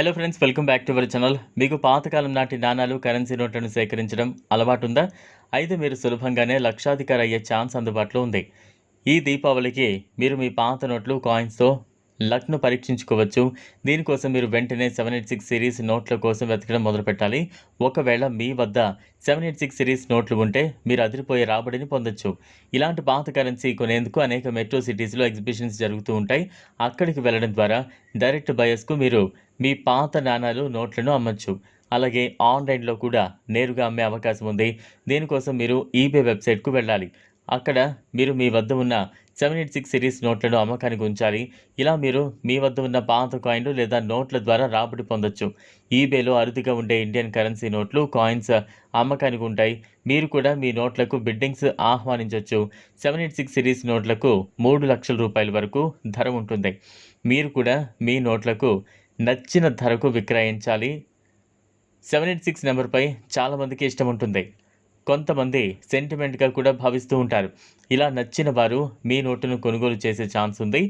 Hello friends welcome back to our channel మీకు పాతకాలం నాటి నాణాలు కరెన్సీ నోట్లను సేకరించడం అలవాటు ఉందా అయితే మీరు సులభంగానే లక్షాధికారి అయ్యే ఛాన్స్ అందుబాటులో ఉంది. ఈ దీపావళికి మీరు మీ పాత నోట్లు కాయిన్స్తో లక్ను పరీక్షించుకోవచ్చు. దీనికోసం మీరు వెంటనే సెవెన్ ఎయిట్ సిక్స్ సిరీస్ నోట్ల కోసం వెతకడం మొదలుపెట్టాలి. ఒకవేళ మీ వద్ద సెవెన్ ఎయిట్ సిక్స్ సిరీస్ నోట్లు ఉంటే మీరు అదిరిపోయే రాబడిని పొందొచ్చు. ఇలాంటి పాత కరెన్సీ కొనేందుకు అనేక మెట్రో సిటీస్లో ఎగ్జిబిషన్స్ జరుగుతూ ఉంటాయి. అక్కడికి వెళ్ళడం ద్వారా డైరెక్ట్ బయర్స్కు మీరు మీ పాత నాణాలు నోట్లను అమ్మచ్చు. అలాగే ఆన్లైన్లో కూడా నేరుగా అమ్మే అవకాశం ఉంది. దీనికోసం మీరు ఈబే వెబ్సైట్కు వెళ్ళాలి. అక్కడ మీరు మీ వద్ద ఉన్న సెవెన్ ఎయిట్ సిక్స్ సిరీస్ నోట్లను అమ్మకానికి ఉంచాలి. ఇలా మీరు మీ వద్ద ఉన్న పాత కాయిన్లు లేదా నోట్ల ద్వారా రాబడి పొందొచ్చు. ఈబేలో అరుదుగా ఉండే ఇండియన్ కరెన్సీ నోట్లు కాయిన్స్ అమ్మకానికి ఉంటాయి. మీరు కూడా మీ నోట్లకు బిడ్డింగ్స్ ఆహ్వానించవచ్చు సెవెన్ ఎయిట్ సిక్స్ సిరీస్ నోట్లకు మూడు లక్షల రూపాయల వరకు ధర ఉంటుంది. మీరు కూడా మీ నోట్లకు నచ్చిన ధరకు విక్రయించాలి. సెవెన్ ఎయిట్ సిక్స్ నెంబర్పై చాలామందికి ఇష్టం ఉంటుంది. కొంతమంది సెంటిమెంట్గా కూడా భావిస్తూ ఉంటారు. ఇలా నచ్చిన వారు మీ నోటును కొనుగోలు చేసే ఛాన్స్ ఉంది.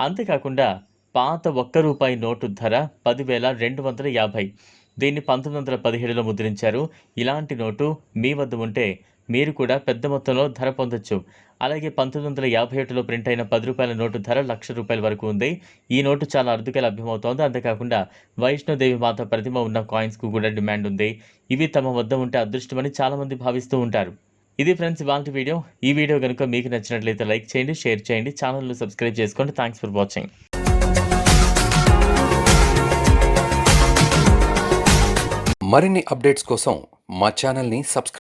అంతేకాకుండా పాత ఒక్క రూపాయి నోటు ధర పదివేల రెండు వందల యాభై. దీన్ని పంతొమ్మిది వందల పదిహేడులో ముద్రించారు. ఇలాంటి నోటు మీ వద్ద ఉంటే మీరు కూడా పెద్ద మొత్తంలో ధర పొందొచ్చు. అలాగే పంతొమ్మిది వందల యాభై ఒకటిలో ప్రింట్ అయిన పది రూపాయల నోటు ధర లక్ష రూపాయల వరకు ఉంది. ఈ నోటు చాలా అరుదుగా లభ్యమవుతోంది. అంతేకాకుండా వైష్ణోదేవి మాత ప్రతిమ ఉన్న కాయిన్స్కు కూడా డిమాండ్ ఉంది. ఇవి తమ వద్ద ఉంటే అదృష్టమని చాలామంది భావిస్తూ ఉంటారు. ఇది ఫ్రెండ్స్ ఇవాళ వీడియో. ఈ వీడియో కనుక మీకు నచ్చినట్లయితే లైక్ చేయండి షేర్ చేయండి. ఛానల్ను సబ్స్క్రైబ్ చేసుకోండి. Thanks for watching. మరిన్ని అప్డేట్స్ కోసం మా ఛానల్ని సబ్స్క్రైబ్